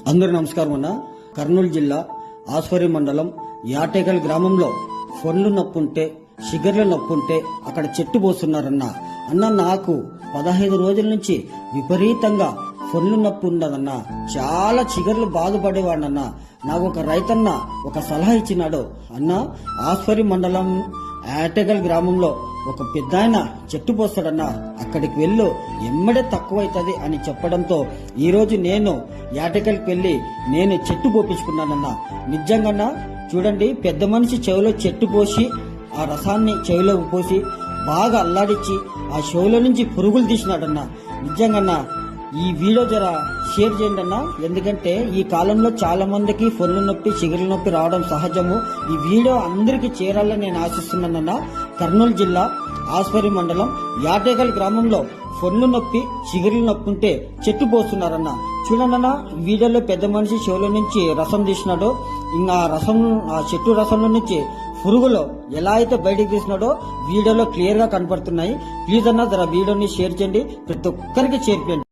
అందరూ నమస్కారం అన్న. కర్నూలు జిల్లా ఆస్వరి మండలం యాటేకల్ గ్రామంలో ఫొన్లు నొప్పుంటే షుగర్ల నొప్పుంటే అక్కడ చెట్టు పోస్తున్నారన్న. అన్న నాకు పదహైదు రోజుల నుంచి విపరీతంగా ఫొన్లు నొప్పి ఉన్నదన్న చాలా చిగర్లు బాధపడేవాడన్న నాకు ఒక రైతన్న ఒక సలహా ఇచ్చినాడు. అన్న ఆస్వరి మండలం యాటగల్ గ్రామంలో ఒక పెద్దాయన చెట్టు పోస్తాడన్న. అక్కడికి వెళ్ళు ఎమ్మడే తక్కువైతుంది అని చెప్పడంతో ఈ రోజు నేను యాటగల్కి వెళ్ళి నేను చెట్టు పోపించుకున్నానన్న. నిజంగా చూడండి పెద్ద మనిషి చెవిలో చెట్టు పోసి ఆ రసాన్ని చెవిలో పోసి బాగా అల్లాడిచ్చి ఆ చెవిలో నుంచి పురుగులు తీసినాడన్న. నిజంగా ఈ వీడియో జర షేర్ చేయండి అన్న. ఎందుకంటే ఈ కాలంలో చాలా మందికి ఫొల్లు నొప్పి చిగురు నొప్పి రావడం సహజము. ఈ వీడియో అందరికీ చేరాలని నేను ఆశిస్తున్నానన్న కర్నూలు జిల్లా ఆస్పరి మండలం యాటేగల్ గ్రామంలో ఫొల్లు నొప్పి చిగురు నొప్పి ఉంటే చెట్టు పోస్తున్నారన్న. చూడండి వీడియోలో పెద్ద మనిషి చెవుల నుంచి రసం తీసినాడో ఇంకా రసం ఆ చెట్టు రసంలో నుంచి పురుగులు ఎలా అయితే బయటకు తీసినాడో వీడియోలో క్లియర్గా కనపడుతున్నాయి. ప్లీజ్ అన్న జర వీడియోని షేర్ చేయండి. ప్రతి ఒక్కరికి చేర్పండి